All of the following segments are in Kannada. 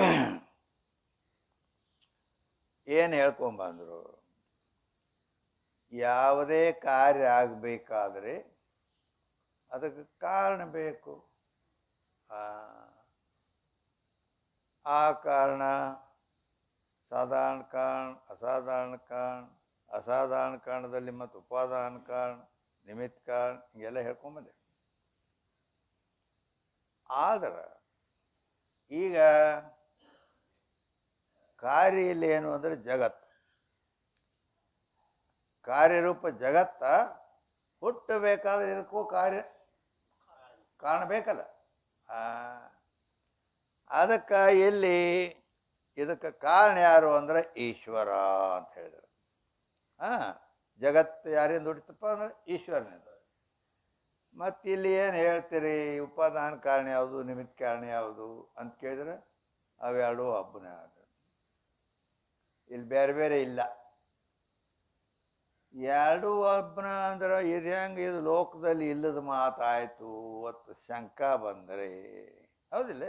ಏನು ಹೇಳ್ಕೊಂಬಂದರು? ಯಾವುದೇ ಕಾರ್ಯ ಆಗಬೇಕಾದ್ರೆ ಅದಕ್ಕೆ ಕಾರಣ ಬೇಕು. ಆ, ಕಾರಣ ಸಾಧಾರಣ ಕಾರಣ ಅಸಾಧಾರಣ ಕಾರಣ ಅಸಾಧಾರಣ ಕಾರಣದಲ್ಲಿ ಮತ್ತು ಉಪಾದಾನ ಕಾರಣ ನಿಮಿತ್ತ ಕಾರಣ ಹಿಂಗೆಲ್ಲ ಹೇಳ್ಕೊಂಬಂದೆ. ಆದ್ರೆ ಈಗ ಕಾರ್ಯ ಇಲ್ಲಿ ಏನು ಅಂದರೆ ಜಗತ್ತು ಕಾರ್ಯರೂಪ ಜಗತ್ತ ಹುಟ್ಟಬೇಕಾದ್ರೆ ಇದಕ್ಕೂ ಕಾರ್ಯ ಕಾಣಬೇಕಲ್ಲ. ಅದಕ್ಕೆ ಇಲ್ಲಿ ಇದಕ್ಕೆ ಕಾರಣ ಯಾರು ಅಂದರೆ ಈಶ್ವರ ಅಂತ ಹೇಳಿದರು. ಹಾಂ ಜಗತ್ತು ಯಾರಿಂದ ಹುಟ್ಟಿತಪ್ಪ ಅಂದ್ರೆ ಈಶ್ವರನಿಂದ. ಮತ್ತು ಇಲ್ಲಿ ಏನು ಹೇಳ್ತೀರಿ, ಉಪಾದಾನ ಕಾರಣ ಯಾವುದು, ನಿಮಿತ್ತ ಕಾರಣ ಯಾವುದು ಅಂತ ಕೇಳಿದರೆ ಅವೆರಡೂ ಹಬ್ಬನೇ ಆದ ಇಲ್ಲಿ ಬೇರೆ ಬೇರೆ ಇಲ್ಲ. ಎರಡು ಒಬ್ಬನ ಅಂದ್ರೆ ಇದು ಹೆಂಗೆ ಇದು ಲೋಕದಲ್ಲಿ ಇಲ್ಲದ ಮಾತಾಯಿತು, ಅವತ್ತು ಶಂಕ ಬಂದರೆ. ಹೌದಿಲ್ಲ?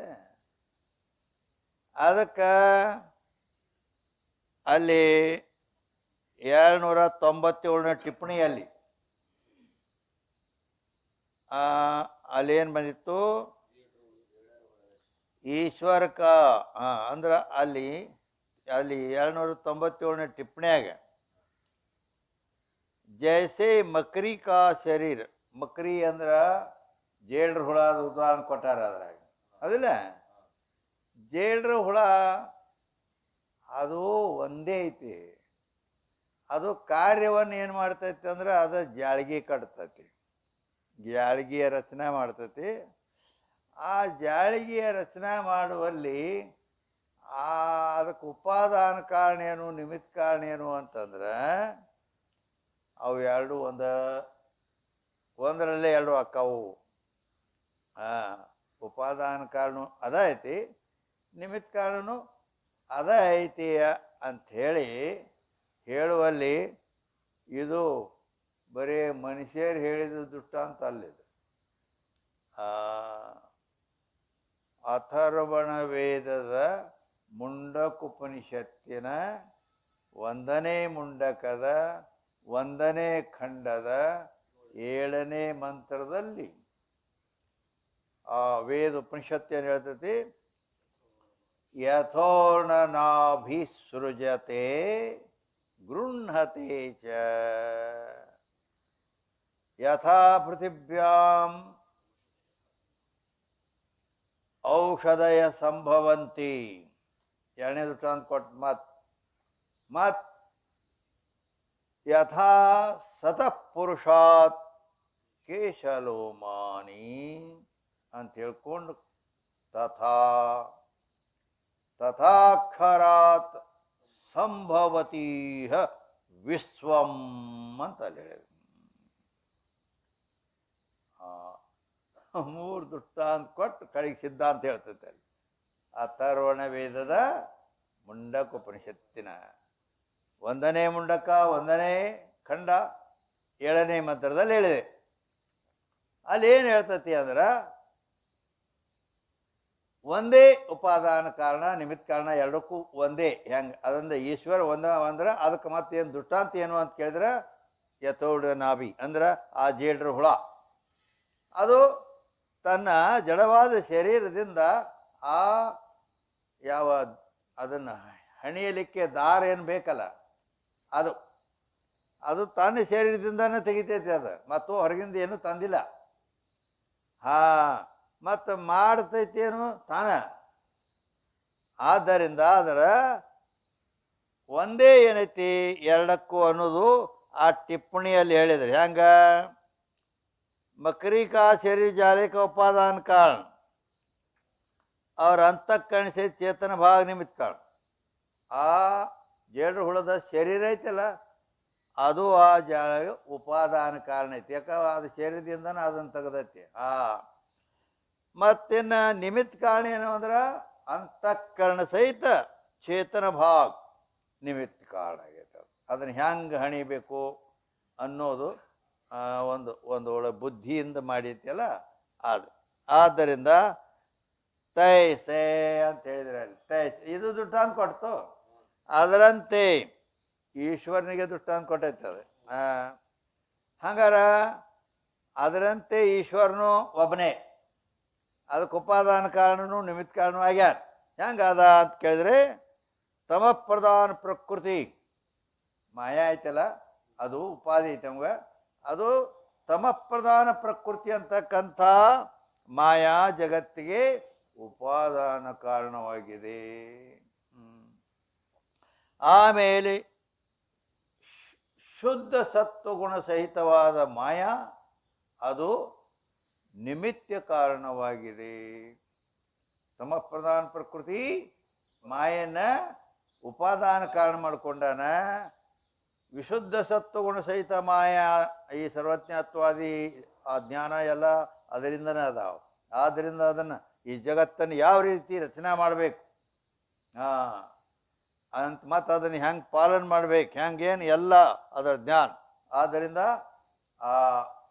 ಅದಕ್ಕೆ ಅಲ್ಲಿ ಏಳ್ನೂರ ತೊಂಬತ್ತೇಳನೇ ಟಿಪ್ಪಣಿಯಲ್ಲಿ ಏನು ಬಂದಿತ್ತು? ಈಶ್ವರಕ ಅಂದ್ರೆ ಅಲ್ಲಿ ಅಲ್ಲಿ ಏಳ್ನೂರ ತೊಂಬತ್ತೇಳನೇ ಟಿಪ್ಪಣಿಯಾಗ, ಜೈಸೆ ಮಕ್ರಿ ಕಾ ಶರೀರ, ಮಕ್ರಿ ಅಂದ್ರೆ ಜೇಡ್ರ ಹುಳ ಉದಾಹರಣೆ ಕೊಟ್ಟಾರ ಅದ್ರಾಗ. ಅದಿಲ್ಲ? ಜೇಡ್ರ ಹುಳ ಅದು ಒಂದೇ ಐತಿ. ಅದು ಕಾರ್ಯವನ್ನು ಏನು ಮಾಡ್ತೈತಿ ಅಂದ್ರೆ ಅದು ಜಾಳ್ಗಿ ಕಟ್ತೈತಿ. ಜಾಳ್ಗಿಯ ರಚನೆ ಮಾಡ್ತೈತಿ. ಆ ಜಾಳಿಗೆಯ ರಚನೆ ಮಾಡುವಲ್ಲಿ ಆ ಅದಕ್ಕೆ ಉಪಾದಾನ ಕಾರಣ ಏನು ನಿಮಿತ್ತ ಕಾರಣ ಏನು ಅಂತಂದ್ರೆ ಅವು ಎರಡು ಒಂದ ಒಂದರಲ್ಲೇ ಎರಡು ಅಕ್ಕವು. ಹಾಂ ಉಪಾದಾನ ಕಾರಣ ಅದ ಐತಿ ನಿಮಿತ್ತ ಕಾರಣನು ಅದ ಐತಿ ಅಂಥೇಳಿ ಹೇಳುವಲ್ಲಿ ಇದು ಬರೀ ಮನುಷ್ಯರು ಹೇಳಿದ ದುಷ್ಟ ಅಂತ ಆ, ಅಥರ್ವಣ ವೇದದ ಮುಂಡಕುಪನಿಷತ್ತಿನ ಒಂದನೇ ಮುಂಡಕದ ಒಂದನೇ ಖಂಡದ ಏಳನೇ ಮಂತ್ರದಲ್ಲಿ. ಆ ವೇದ ಉಪನಿಷತ್ತು ಏನು ಹೇಳ್ತೈತಿ? ಯಥೋರ್ಣನಾಭಿಸೃಜತೆ ಗೃಹತೆ ಚ. ಯಥಾ ಪೃಥಿವ್ಯಾಂ ಔಷಧಯ ಸಂಭವಂತಿ. ಎರಡನೇ ದೃಷ್ಟಾಂತ ಕೊಟ್ಟು ಮತ್ ಮತ್, ಯಥಾ ಸತಃ ಪುರುಷಾತ್ ಕೇಶಲೋಮಾನಿ ಅಂತ ಹೇಳ್ಕೊಂಡು ತಥಾ, ತಥಾಕ್ಷರಾತ್ ಸಂಭವತೀಹ ವಿಶ್ವಂ ಅಂತ ಅಲ್ಲಿ ಹೇಳಿದ್ರು. ಮೂರು ದೃಷ್ಟಾಂತ ಕೊಟ್ಟು ಕಡೆಗೆ ಸಿದ್ಧಾಂತ ಹೇಳ್ತೈತೆ ಅಲ್ಲಿ. ಅಥರ್ವಣ ವೇದದ ಮುಂಡಕ ಉಪನಿಷತ್ತಿನ. ಒಂದನೇ ಮುಂಡಕ, ಒಂದನೇ ಖಂಡ, ಏಳನೇ ಮಂತ್ರದಲ್ಲಿ ಹೇಳಿದೆ. ಅಲ್ಲಿ ಏನು ಹೇಳ್ತತಿ ಅಂದ್ರೆ, ಒಂದೇ ಉಪಾದಾನ ಕಾರಣ, ನಿಮಿತ್ತ ಕಾರಣ ಎರಡಕ್ಕೂ ಒಂದೇ. ಹೆಂಗೆ? ಅದಂದ್ರೆ ಈಶ್ವರ ಒಂದ ಅಂದ್ರೆ ಅದಕ್ಕೆ ಮತ್ತೆ ಏನು ದೃಷ್ಟಾಂತ ಏನು ಅಂತ ಕೇಳಿದ್ರೆ ಯಥೋಡ ನಾಭಿ ಅಂದ್ರೆ ಆ ಜೇಡ್ರ ಹುಳ. ಅದು ತನ್ನ ಜಡವಾದ ಶರೀರದಿಂದ ಆ ಯಾವ ಅದನ್ನು ಹಣಿಯಲಿಕ್ಕೆ ದಾರ ಏನು ಬೇಕಲ್ಲ, ಅದು ಅದು ತಾನೇ ಶರೀರದಿಂದನೇ ತೆಗಿತೈತಿ ಅದು, ಮತ್ತು ಹೊರಗಿಂದ ಏನು ತಂದಿಲ್ಲ. ಹಾ, ಮತ್ತು ಮಾಡ್ತೈತೇನು ತಾನ. ಆದ್ದರಿಂದ ಅದರ ಒಂದೇ ಏನೈತಿ, ಎರಡಕ್ಕೂ ಅನ್ನೋದು ಆ ಟಿಪ್ಪಣಿಯಲ್ಲಿ ಹೇಳಿದರೆ. ಹೆಂಗ? ಮಕ್ರಿಕಾ ಶರೀರ ಜಾಲಿಕ ಉಪಾದಾನ ಕಾರಣ. ಅವ್ರ ಅಂತಃಕರಣ ಸೇ ಚೇತನ ಭಾಗ ನಿಮಿತ್ ಕಾಣ ಆ ಜೇಡ್ರ ಹುಳದ ಶರೀರ ಐತಲ್ಲ, ಅದು ಆ ಜಾಗ ಉಪಾದಾನ ಕಾರಣ ಐತಿ. ಯಾಕೆ ಅದು ಶರೀರದಿಂದನೇ ಅದನ್ನು ತೆಗೆದೈತಿ. ಆ ಮತ್ತಿನ್ನು ನಿಮಿತ್ ಕಾರಣ ಏನು ಅಂದ್ರೆ ಅಂತಃಕರಣ ಸಹಿತ ಚೇತನ ಭಾಗ ನಿಮಿತ್ ಕಾರಣ ಆಗೈತೆ ಅದನ್ನು ಹೆಂಗೆ ಹಣಿಬೇಕು ಅನ್ನೋದು ಒಂದು ಒಂದು ಒಳ್ಳೆ ಬುದ್ಧಿಯಿಂದ ಮಾಡಿತಿಯಲ್ಲ ಅದು. ಆದ್ದರಿಂದ ತೈಸೆ ಅಂತ ಹೇಳಿದ್ರೆ ಅಲ್ಲಿ ತೈಸ್. ಇದು ದುಡ್ಡಾನ್ ಕೊಡ್ತು. ಅದರಂತೆ ಈಶ್ವರನಿಗೆ ದುಡ್ಡಾನ್ ಆ, ಹಂಗಾರ ಅದರಂತೆ ಈಶ್ವರನು ಒಬ್ಬನೇ. ಅದಕ್ಕೆ ಉಪಾದಾನ ಕಾರಣನು ನಿಮಿತ್ ಕಾರಣನು ಆಗ್ಯಾರ ಹೆಂಗದ ಅಂತ ಕೇಳಿದ್ರೆ ತಮ ಪ್ರಧಾನ ಪ್ರಕೃತಿ. ಮಾಯಾ ಐತಲ್ಲ ಅದು ಉಪಾಧಿ ಐತೆ ನಮ್ಗೆ. ಅದು ತಮ ಪ್ರಧಾನ ಪ್ರಕೃತಿ ಅಂತಕ್ಕಂಥ ಮಾಯಾ ಜಗತ್ತಿಗೆ ಉಪಾದಾನ ಕಾರಣವಾಗಿದೆ. ಆಮೇಲೆ ಶುದ್ಧ ಸತ್ವಗುಣ ಸಹಿತವಾದ ಮಾಯಾ ಅದು ನಿಮಿತ್ತ ಕಾರಣವಾಗಿದೆ. ತಮ ಪ್ರಧಾನ ಪ್ರಕೃತಿ ಮಾಯನ್ನ ಉಪಾದಾನ ಕಾರಣ ಮಾಡಿಕೊಂಡಾನ. ವಿಶುದ್ಧ ಸತ್ವಗುಣ ಸಹಿತ ಮಾಯಾ ಈ ಸರ್ವಜ್ಞತ್ವಾದಿ ಆ ಜ್ಞಾನ ಎಲ್ಲ ಅದರಿಂದನೇ ಅದಾವ. ಆದ್ದರಿಂದ ಅದನ್ನು ಈ ಜಗತ್ತನ್ನು ಯಾವ ರೀತಿ ರಚನೆ ಮಾಡಬೇಕು? ಹಾಂ ಅಂತ ಮತ್ತು ಅದನ್ನು ಹೆಂಗೆ ಪಾಲನೆ ಮಾಡ್ಬೇಕು? ಹೆಂಗೇನು ಎಲ್ಲ ಅದರ ಜ್ಞಾನ. ಆದ್ದರಿಂದ ಆ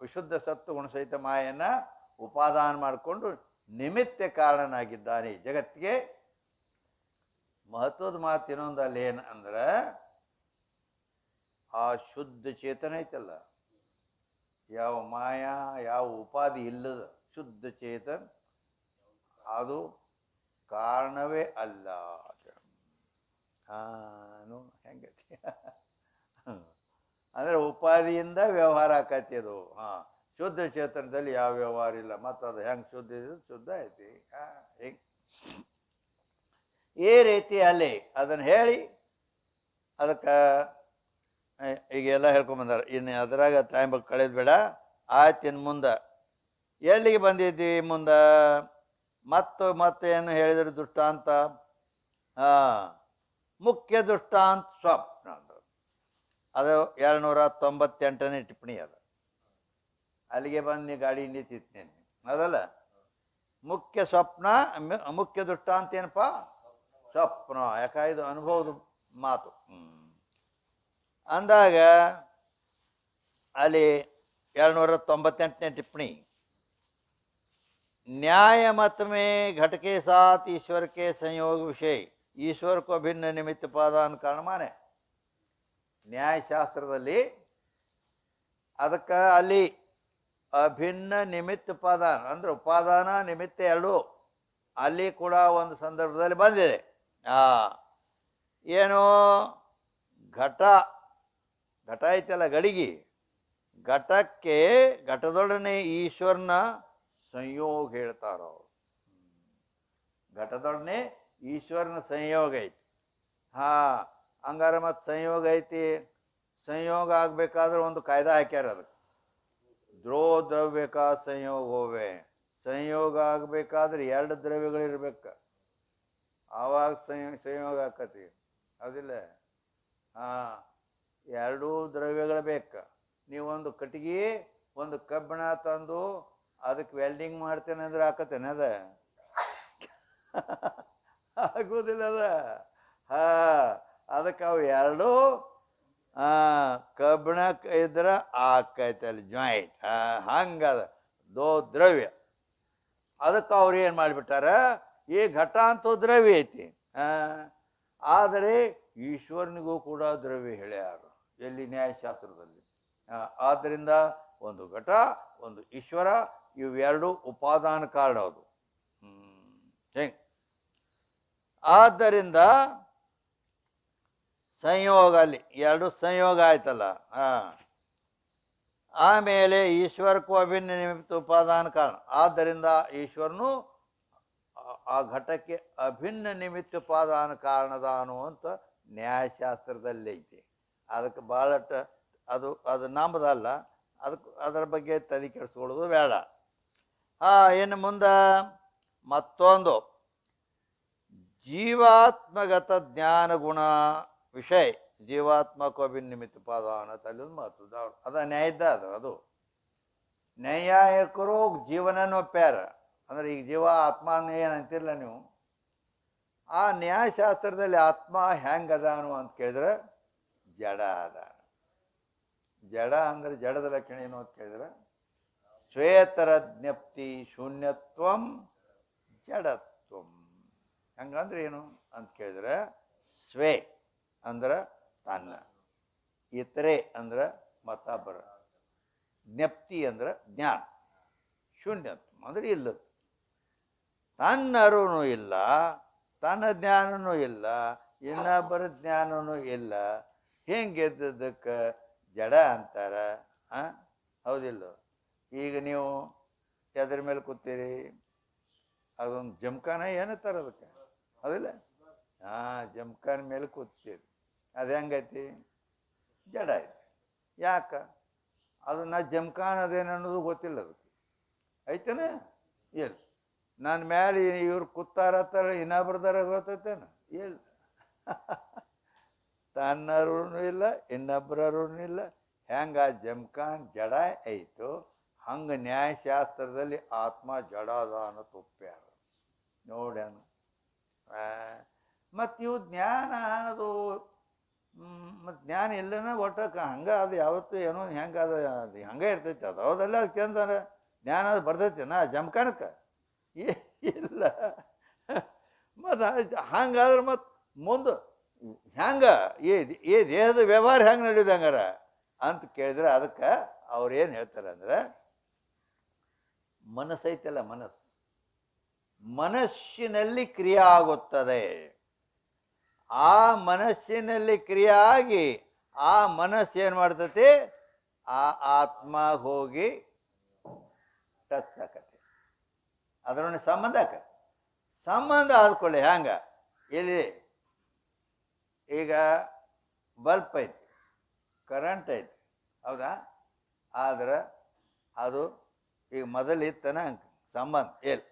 ವಿಶುದ್ಧ ಸತ್ವ ಗುಣಸಹಿತ ಮಾಯನ್ನು ಉಪಾದಾನ ಮಾಡಿಕೊಂಡು ನಿಮಿತ್ತ ಕಾರಣನಾಗಿದ್ದಾನೆ ಜಗತ್ತಿಗೆ. ಮಹತ್ವದ ಮಾತು ಇನ್ನೊಂದು ಅಲ್ಲಿ ಏನು ಅಂದ್ರೆ, ಆ ಶುದ್ಧ ಚೇತನ ಐತಲ್ಲ, ಯಾವ ಮಾಯಾ, ಯಾವ ಉಪಾಧಿ ಇಲ್ಲದ ಶುದ್ಧ ಚೇತನ್ ಅದು ಕಾರಣವೇ ಅಲ್ಲ ಹಾನು ಹೆಂಗತಿ ಅಂದ್ರೆ ಉಪಾಧಿಯಿಂದ ವ್ಯವಹಾರ ಆಕತಿ ಅದು. ಹಾ, ಶುದ್ಧ ಕ್ಷೇತ್ರದಲ್ಲಿ ಯಾವ ವ್ಯವಹಾರ ಇಲ್ಲ ಮತ್ತು ಅದು ಹೆಂಗೆ ಶುದ್ಧ ಇದೆ, ಶುದ್ಧ ಐತಿ. ಹಿಂಗ್? ಈ ರೀತಿ ಅಲ್ಲಿ ಅದನ್ನು ಹೇಳಿ ಅದಕ್ಕೆ ಈಗ ಎಲ್ಲ ಹೇಳ್ಕೊಂಬಂದಾರ ಇನ್ನು ಅದ್ರಾಗ ಟೈಮ್ ಕಳೆದ್ ಬೇಡ. ಆಯ್ತು ಇನ್ನು ಮುಂದೆ. ಎಲ್ಲಿಗೆ ಬಂದಿದ್ವಿ ಮುಂದೆ? ಮತ್ತು ಮತ್ತೆ ಏನು ಹೇಳಿದ್ರು ದುಷ್ಟಾಂತ? ಮುಖ್ಯ ದುಷ್ಟಾಂತ ಸ್ವಪ್ನ ಅದು ಎರಡುನೂರ ತೊಂಬತ್ತೆಂಟನೇ ಟಿಪ್ಪಣಿ ಅದು. ಅಲ್ಲಿಗೆ ಬಂದು ಗಾಡಿ ನಿಂತಿತ್ತೇನೆ ಅದಲ್ಲ ಮುಖ್ಯ ಸ್ವಪ್ನ ಮುಖ್ಯ ದುಷ್ಟಾಂತ ಏನಪ್ಪ? ಸ್ವಪ್ನ. ಯಾಕ ಇದು ಅನುಭವದ ಮಾತು. ಅಂದಾಗ ಅಲ್ಲಿ ಎರಡುನೂರ ತೊಂಬತ್ತೆಂಟನೇ ಟಿಪ್ಪಣಿ. न्याय मत में घट के साथ ईश्वर के संयोग विषय ईश्वर को भिन्न निमित्त उपादान ಕಾರಣ ಮಾನೆ ನ್ಯಾಯಶಾಸ್ತ್ರದಲ್ಲಿ ಅದಕ್ಕೆ ಅಲ್ಲಿ ಅಭಿನ್ನ ನಿಮಿತ್ತ ಉಪಾದಾನ ಅಂದ್ರೆ ಉಪಾದಾನ ನಿಮಿತ್ತ ಎರಡು ಅಲ್ಲಿ ಕೂಡ ಒಂದು ಸಂದರ್ಭದಲ್ಲಿ ಬಂದಿದೆ ಆ ಏನು ಘಟ ಘಟ ಐತಲ್ಲ ಗಡಿಗೆ ಘಟಕ್ಕೆ ಘಟದೊಡನೆ ಈಶ್ವರನ ಸಂಯೋಗ ಹೇಳ್ತಾರ? ಘಟದೊಡನೆ ಈಶ್ವರನ ಸಂಯೋಗ ಐತಿ. ಹಾ, ಹಂಗಾರ ಮತ್ತು ಸಂಯೋಗ ಐತಿ? ಸಂಯೋಗ ಆಗ್ಬೇಕಾದ್ರೆ ಒಂದು ಕಾಯ್ದೆ ಹಾಕ್ಯಾರ ಅದಕ್ಕೆ ದ್ರೋ ದ್ರವ್ಯಕ ಸಂಯೋಗ ಹೋವೆ ಸಂಯೋಗ ಆಗ್ಬೇಕಾದ್ರೆ ಎರಡು ದ್ರವ್ಯಗಳಿರ್ಬೇಕು. ಆವಾಗ ಸಂಯೋಗ ಸಂಯೋಗ ಆಕತಿ. ಹೌದಿಲ್ಲ? ಹಾ, ಎರಡೂ ದ್ರವ್ಯಗಳು ಬೇಕು. ನೀವೊಂದು ಕಟ್ಟಿಗೆ, ಒಂದು ಕಬ್ಬಿಣ ತಂದು ಅದಕ್ಕೆ ವೆಲ್ಡಿಂಗ್ ಮಾಡ್ತೇನೆ ಅಂದ್ರೆ ಹಾಕತೇನೆ ಅದ? ಆಗೋದಿಲ್ಲ ಅದ? ಹಾ, ಅದಕ್ಕೆ ಅವು ಎರಡೂ ಕಬ್ಬಿಣ ಇದ್ರೆ ಆಕೈತೆ ಅಲ್ಲಿ ಜಾಯಿಂಟ್ ಹಂಗದ, ದೋ ದ್ರವ್ಯ. ಅದಕ್ಕೆ ಅವ್ರು ಏನು ಮಾಡಿಬಿಟ್ಟಾರ? ಈ ಘಟ ಅಂತ ದ್ರವ್ಯ ಐತಿ ಆದರೆ ಈಶ್ವರನಿಗೂ ಕೂಡ ದ್ರವ್ಯ ಹೇಳ್ಯಾರ, ಎಲ್ಲಿ ನ್ಯಾಯಶಾಸ್ತ್ರದಲ್ಲಿ. ಆದ್ದರಿಂದ ಒಂದು ಘಟ, ಒಂದು ಈಶ್ವರ ಇವೆರಡು ಉಪಾದಾನ ಕಾರಣ ಅದು. ಹ್ಮ್. ಆದ್ದರಿಂದ ಸಂಯೋಗ ಅಲ್ಲಿ, ಎರಡು ಸಂಯೋಗ ಆಯ್ತಲ್ಲ? ಹಾ. ಆಮೇಲೆ ಈಶ್ವರಕ್ಕೂ ಅಭಿನ್ನ ನಿಮಿತ್ತ ಉಪಾದಾನ ಕಾರಣ. ಆದ್ದರಿಂದ ಈಶ್ವರನು ಆ- ಘಟಕ್ಕೆ ಅಭಿನ್ನ ನಿಮಿತ್ತ ಉಪಾದಾನ ಕಾರಣದ ಅಂತ ನ್ಯಾಯಶಾಸ್ತ್ರದಲ್ಲಿ ಐತಿ. ಅದಕ್ಕೆ ಬಹಳ ಅದು ಅದು ನಂಬದಲ್ಲ. ಅದಕ್ಕೆ ಅದರ ಬಗ್ಗೆ ತಲೆ ಕೆಡಿಸ್ಕೊಳ್ಳೋದು ಬೇಡ. ಇನ್ನು ಮುಂದೆ ಮತ್ತೊಂದು. ಜೀವಾತ್ಮಗತ ಜ್ಞಾನ ಗುಣ ವಿಷಯ ಜೀವಾತ್ಮಕ ನಿಮಿತ್ತ ಪಾದಾನ ತಲೆದು ತಲೆ ಅವ್ರು ಅದ ನ್ಯಾಯದ ಅದು ಅದು. ನ್ಯಾಯಕರು ಜೀವನನ ಒಪ್ಪ್ಯಾರ. ಅಂದ್ರೆ ಈಗ ಜೀವ, ಆತ್ಮ ಅನ್ನೋ ಏನು ಅಂತಿರಲ್ಲ ನೀವು? ಆ ನ್ಯಾಯಶಾಸ್ತ್ರದಲ್ಲಿ ಆತ್ಮ ಹೆಂಗದಾನು ಅಂತ ಕೇಳಿದ್ರೆ ಜಡ ಅದ ಜಡ ಅಂದ್ರೆ ಜಡದ ಲಕ್ಷಣ ಏನು ಅಂತ ಕೇಳಿದ್ರೆ? ಶ್ವೇತರ ಜ್ಞಪ್ತಿ ಶೂನ್ಯತ್ವಂ ಜಡತ್ವಂ. ಹಂಗಂದ್ರೆ ಏನು ಅಂತ ಕೇಳಿದ್ರೆ ಸ್ವೇ ಅಂದ್ರೆ ತನ್ನ, ಇತರೆ ಅಂದ್ರೆ ಮತ್ತೊಬ್ಬರ ಜ್ಞಪ್ತಿ ಅಂದ್ರೆ ಜ್ಞಾನ, ಶೂನ್ಯತ್ವ ಅಂದ್ರೆ ಇಲ್ಲ. ತನ್ನ ಅರಿವು ಇಲ್ಲ, ತನ್ನ ಜ್ಞಾನನೂ ಇಲ್ಲ, ಇನ್ನೊಬ್ಬರ ಜ್ಞಾನನೂ ಇಲ್ಲ, ಹೆಂಗೆ ಎದ್ದದಕ್ಕೆ ಜಡ ಅಂತಾರ ಹಾಂ ಹೌದಿಲ್ಲ. ಈಗ ನೀವು ಎದ್ರ ಮೇಲೆ ಕೂತೀರಿ, ಅದೊಂದು ಜಮ್ಖಾನ ಏನತ್ತಾರ ಅದಕ್ಕೆ? ಅದಿಲ್ಲ ಹಾಂ ಜಮ್ಖಾನ ಮೇಲೆ ಕೂತೀರಿ ಅದು ಹೆಂಗೈತಿ? ಜಡ ಐತಿ. ಯಾಕ? ಅದು ನಾ ಜಮ್ಖಾನ ಅದೇನು ಅನ್ನೋದು ಗೊತ್ತಿಲ್ಲ ಅದಕ್ಕೆ. ಐತೇನ? ಇಲ್ಲ. ನನ್ನ ಮೇಲೆ ಇವ್ರು ಕೂತಾರತ್ತಾರ ಇನ್ನೊಬ್ರದಾರ ಗೊತ್ತೈತೇನು? ಇಲ್ಲ. ತನ್ನರೂ ಇಲ್ಲ ಇನ್ನೊಬ್ಬರೂ ಇಲ್ಲ. ಹೆಂಗ? ಆ ಜಮ್ಖಾನ್ ಜಡ ಐತು ಹಂಗೆ ನ್ಯಾಯಶಾಸ್ತ್ರದಲ್ಲಿ ಆತ್ಮ ಜಡ ಅದ ಅನ್ನೋ ತುಪ್ಪ್ಯಾರ ನೋಡ್ಯಾನ ಮತ್ತು ಇವು ಜ್ಞಾನ ಅದು ಮತ್ತು ಜ್ಞಾನ ಎಲ್ಲನ ಒಟ್ಟು ಹಂಗೆ ಅದು ಯಾವತ್ತು ಏನೋ ಹೆಂಗೆ ಅದು ಅದು ಹಂಗೆ ಇರ್ತೈತಿ. ಅದು ಹೌದಲ್ಲ ಅದು ಅಂತಂದ್ರೆ ಜ್ಞಾನ ಅದು ಬರ್ತೈತಿ ನಾ ಜಮ್ಕಾನಕ್ಕೆ ಏ, ಇಲ್ಲ. ಮತ್ತು ಹಂಗಾದ್ರೆ ಮತ್ತು ಮುಂದೆ ಹೆಂಗೆ ಏ ಏ ದೇಹದ ವ್ಯವಹಾರ ಹೆಂಗೆ ನಡೆಯುದು ಹಂಗಾರ ಅಂತ ಕೇಳಿದ್ರೆ ಅದಕ್ಕೆ ಅವ್ರು ಏನು ಹೇಳ್ತಾರೆ ಅಂದ್ರೆ ಮನಸ್ಸೈತಲ್ಲ ಮನಸ್ಸು. ಮನಸ್ಸಿನಲ್ಲಿ ಕ್ರಿಯೆ ಆಗುತ್ತದೆ. ಆ ಮನಸ್ಸಿನಲ್ಲಿ ಕ್ರಿಯೆ ಆಗಿ ಆ ಮನಸ್ಸು ಏನು ಮಾಡ್ತತಿ? ಆ ಆತ್ಮ ಹೋಗಿ ಟಚ್ ಅದರೊಂದು ಸಂಬಂಧ ಆಕತಿ ಸಂಬಂಧ ಆದ್ಕೊಳ್ಳಿ, ಹ್ಯಾಂಗ? ಇಲ್ಲಿ ಈಗ ಬಲ್ಪ್ ಐತಿ, ಕರೆಂಟ್ ಐತಿ, ಹೌದಾ? ಆದ್ರೆ ಅದು ಈಗ ಮೊದಲು ಇತ್ತನ? ಸಂಬಂಧ, ಎಲ್ಲಿ?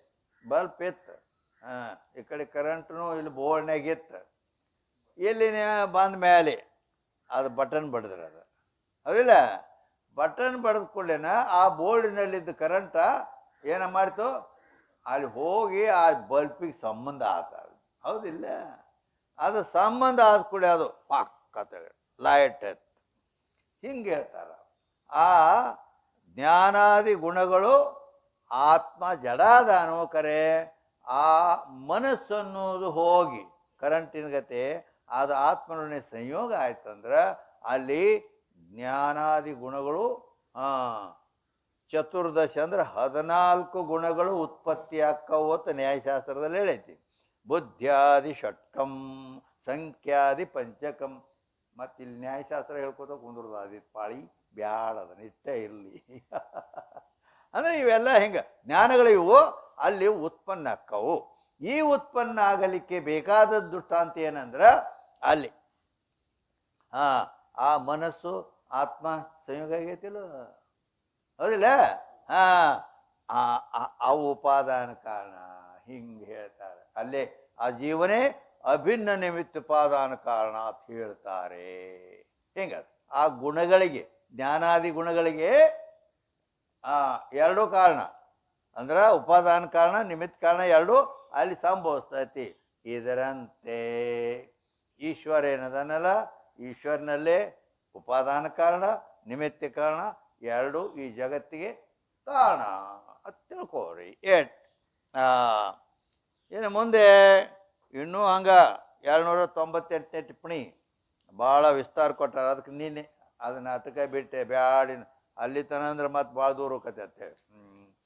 ಬಲ್ಪ್ ಇತ್ತು? ಹಾಂ, ಈ ಕಡೆ ಕರೆಂಟ್ನು ಇಲ್ಲಿ ಬೋರ್ಡ್ನಾಗ ಇತ್ತು. ಇಲ್ಲಿ ಬಂದ ಮೇಲೆ ಅದು ಬಟನ್ ಬಡಿದ್ರೆ ಅದು. ಹೌದಿಲ್ಲ? ಬಟನ್ ಬಡಿದ ಕೂಡಲೇನ ಆ ಬೋರ್ಡಿನಲ್ಲಿದ್ದ ಕರೆಂಟ ಏನ ಮಾಡ್ತು? ಅಲ್ಲಿ ಹೋಗಿ ಆ ಬಲ್ಪಿಗೆ ಸಂಬಂಧ ಆತ ಹೌದಿಲ್ಲ? ಅದು ಸಂಬಂಧ ಆದ ಕೂಡ ಅದು ಪಕ್ಕ ಲೈಟ್ ಎತ್ ಹಿಂಗೆ ಹೇಳ್ತಾರ. ಆ ಜ್ಞಾನಾದಿ ಗುಣಗಳು ಆತ್ಮ ಜಡಾದ ಅನ್ನೋ ಕರೆ, ಆ ಮನಸ್ಸು ಅನ್ನೋದು ಹೋಗಿ ಕರೆಂಟಿನ ಗತೆ ಅದು ಆತ್ಮನೊಡನೆ ಸಂಯೋಗ ಆಯ್ತಂದ್ರೆ ಅಲ್ಲಿ ಜ್ಞಾನಾದಿ ಗುಣಗಳು ಚತುರ್ದಶ ಅಂದ್ರೆ ಹದಿನಾಲ್ಕು ಗುಣಗಳು ಉತ್ಪತ್ತಿ ಆಕ್ಕವು ಅಂತ ನ್ಯಾಯಶಾಸ್ತ್ರದಲ್ಲಿ ಹೇಳೈತಿ. ಬುದ್ಧ್ಯಾದಿ ಷಟ್ಕಂ, ಸಂಖ್ಯಾದಿ ಪಂಚಕಂ. ಮತ್ತು ಇಲ್ಲಿ ನ್ಯಾಯಶಾಸ್ತ್ರ ಹೇಳ್ಕೊತ ಕುಂದ್ರದ ಅದಿತ್ ಪಾಳಿ ಬ್ಯಾಡ ಅದನ್ನ, ಇಟ್ಟೇ ಇರಲಿ. ಅಂದ್ರೆ ಇವೆಲ್ಲ ಹೆಂಗ? ಜ್ಞಾನಗಳಿವು ಅಲ್ಲಿ ಉತ್ಪನ್ನ ಅಕ್ಕವು. ಈ ಉತ್ಪನ್ನ ಆಗಲಿಕ್ಕೆ ಬೇಕಾದ ದೃಷ್ಟಾಂತ ಏನಂದ್ರೆ ಅಲ್ಲಿ. ಹಾ, ಆ ಮನಸ್ಸು, ಆತ್ಮ ಸಂಯೋಗ ಆಗೈತಿಲ್ಲ ಹೌದಿಲ್ಲ? ಆ- ಆ ಉಪಾದಾನ ಕಾರಣ ಹಿಂಗೆ ಹೇಳ್ತಾರೆ. ಅಲ್ಲೇ ಆ ಜೀವನೇ ಅಭಿನ್ನ ನಿಮಿತ್ತ ಉಪಾದಾನ ಕಾರಣ ಅಂತ ಹೇಳ್ತಾರೆ. ಹಿಂಗ? ಆ ಗುಣಗಳಿಗೆ, ಜ್ಞಾನಾದಿ ಗುಣಗಳಿಗೆ, ಆ, ಎರಡೂ ಕಾರಣ. ಅಂದ್ರೆ ಉಪಾದಾನ ಕಾರಣ, ನಿಮಿತ್ತ ಕಾರಣ ಎರಡು ಅಲ್ಲಿ ಸಂಭವಿಸ್ತೈತಿ. ಇದರಂತೆ ಈಶ್ವರ ಏನದನಲ್ಲ ಈಶ್ವರನಲ್ಲೇ ಉಪಾದಾನ ಕಾರಣ, ನಿಮಿತ್ತ ಕಾರಣ, ಎರಡು ಈ ಜಗತ್ತಿಗೆ ಕಾರಣ ಅಂತ ತಿಳ್ಕೋರಿ ಏಟ್ ಇನ್ನು ಮುಂದೆ ಇನ್ನೂ ಹಂಗ ಎರಡುನೂರ ತೊಂಬತ್ತೆಂಟನೇ ಟಿಪ್ಪಣಿ ಭಾಳ ವಿಸ್ತಾರ ಕೊಟ್ಟಾರ. ಅದಕ್ಕೆ ನೀನೆ ಅದನ್ನು ಅಟಕ ಬಿಟ್ಟೆ, ಬ್ಯಾಡಿನ ಅಲ್ಲಿ ತನ ಅಂದ್ರೆ ಮತ್ತೆ ಭಾಳ ದೂರ ಹೋಗತ್ತೆ ಅಂತೇಳಿ ಹ್ಞೂ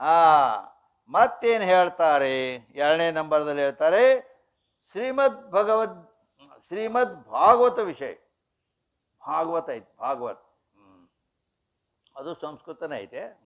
ಹಾಂ ಮತ್ತೇನು ಹೇಳ್ತಾರೆ? ಎರಡನೇ ನಂಬರ್ದಲ್ಲಿ ಹೇಳ್ತಾರೆ, ಶ್ರೀಮದ್ ಭಗವದ್, ಶ್ರೀಮದ್ ಭಾಗವತ ವಿಷಯ. ಭಾಗವತ ಐತೆ, ಭಾಗವತ್. ಅದು ಸಂಸ್ಕೃತನೇ ಐತೆ.